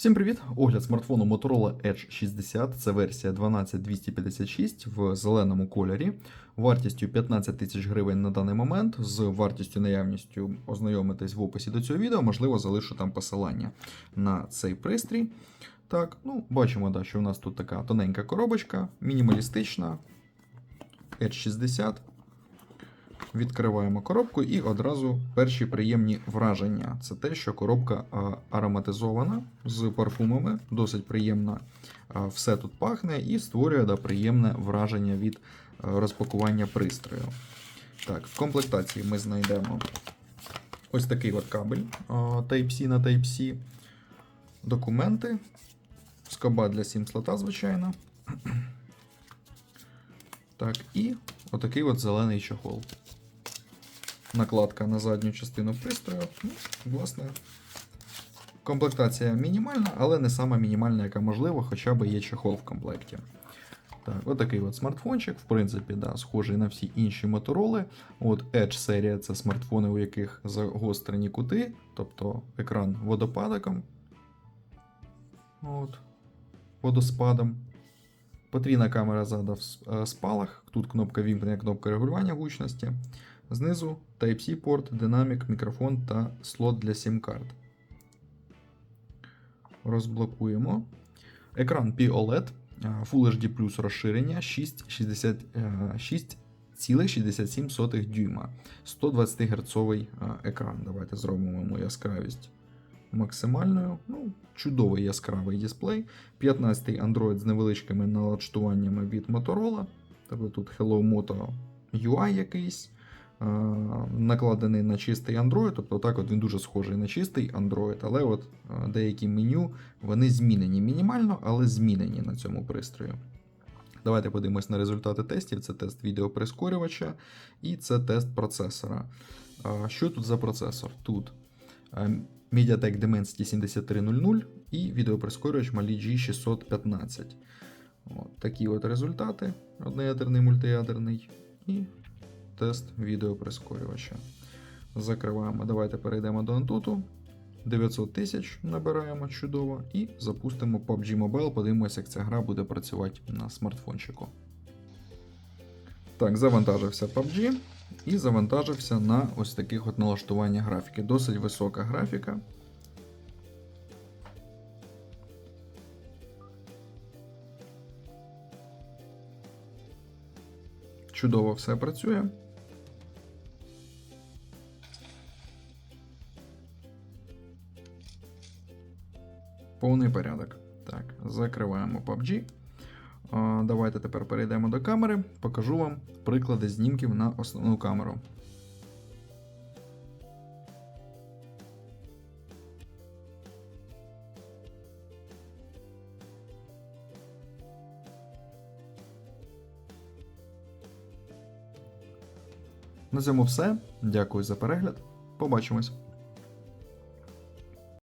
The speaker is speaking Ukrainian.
Всім привіт! Огляд смартфону Motorola Edge 60. Це версія 12256 в зеленому кольорі. Вартістю 15 тисяч гривень на даний момент. З вартістю наявністю ознайомитись в описі до цього відео. Можливо, залишу там посилання на цей пристрій. Так, ну, бачимо, да, що у нас тут така тоненька коробочка, мінімалістична. Edge 60. Відкриваємо коробку і одразу перші приємні враження. Це те, що коробка ароматизована з парфумами, досить приємна. Все тут пахне і створює да, приємне враження від розпакування пристрою. Так, в комплектації ми знайдемо ось такий от кабель Type-C на Type-C, документи, скоба для SIM-слота, звичайно. Так, і отакий от зелений чохол накладка на задню частину пристрою. Ну, власне, комплектація мінімальна, але не сама мінімальна, яка можлива, хоча б є чехол в комплекті. Так, отакий от смартфончик, в принципі, да, схожий на всі інші мотороли. От Edge серія це смартфони, у яких загострені кути, тобто екран водопадиком. От, водоспадом. Потрійна камера зада в е, спалах. Тут кнопка вімкнення, кнопка регулювання гучності. Знизу Type-C порт, динамік, мікрофон та слот для SIM-карт. Розблокуємо. Екран POLED, Full HD Plus розширення 6,67 дюйма. 120 Гц екран. Давайте зробимо йому яскравість максимальною. Ну, Чудовий яскравий дисплей. 15-й Android з невеличкими налаштуваннями від Motorola. Тобто тут Hello Moto UI якийсь. Е, накладений на чистий Android, тобто так от він дуже схожий на чистий Android, але от е, деякі меню вони змінені мінімально, але змінені на цьому пристрої. Давайте подивимось на результати тестів. Це тест відеоприскорювача і це тест процесора. Що тут за процесор? Тут е, MediaTek Dimensity 7300 і відеоприскорювач Mali G615. От, такі от результати: одноядерний, мультиядерний і тест відеоприскорювача. Закриваємо. Давайте перейдемо до Antutu. 900 тисяч набираємо чудово і запустимо PUBG Mobile. Подивимося, як ця гра буде працювати на смартфончику. Так, завантажився PUBG і завантажився на ось таких от налаштування графіки. Досить висока графіка. Чудово все працює. Повний порядок. Так, закриваємо PUBG. Давайте тепер перейдемо до камери. Покажу вам приклади знімків на основну камеру. На цьому все. Дякую за перегляд. Побачимось.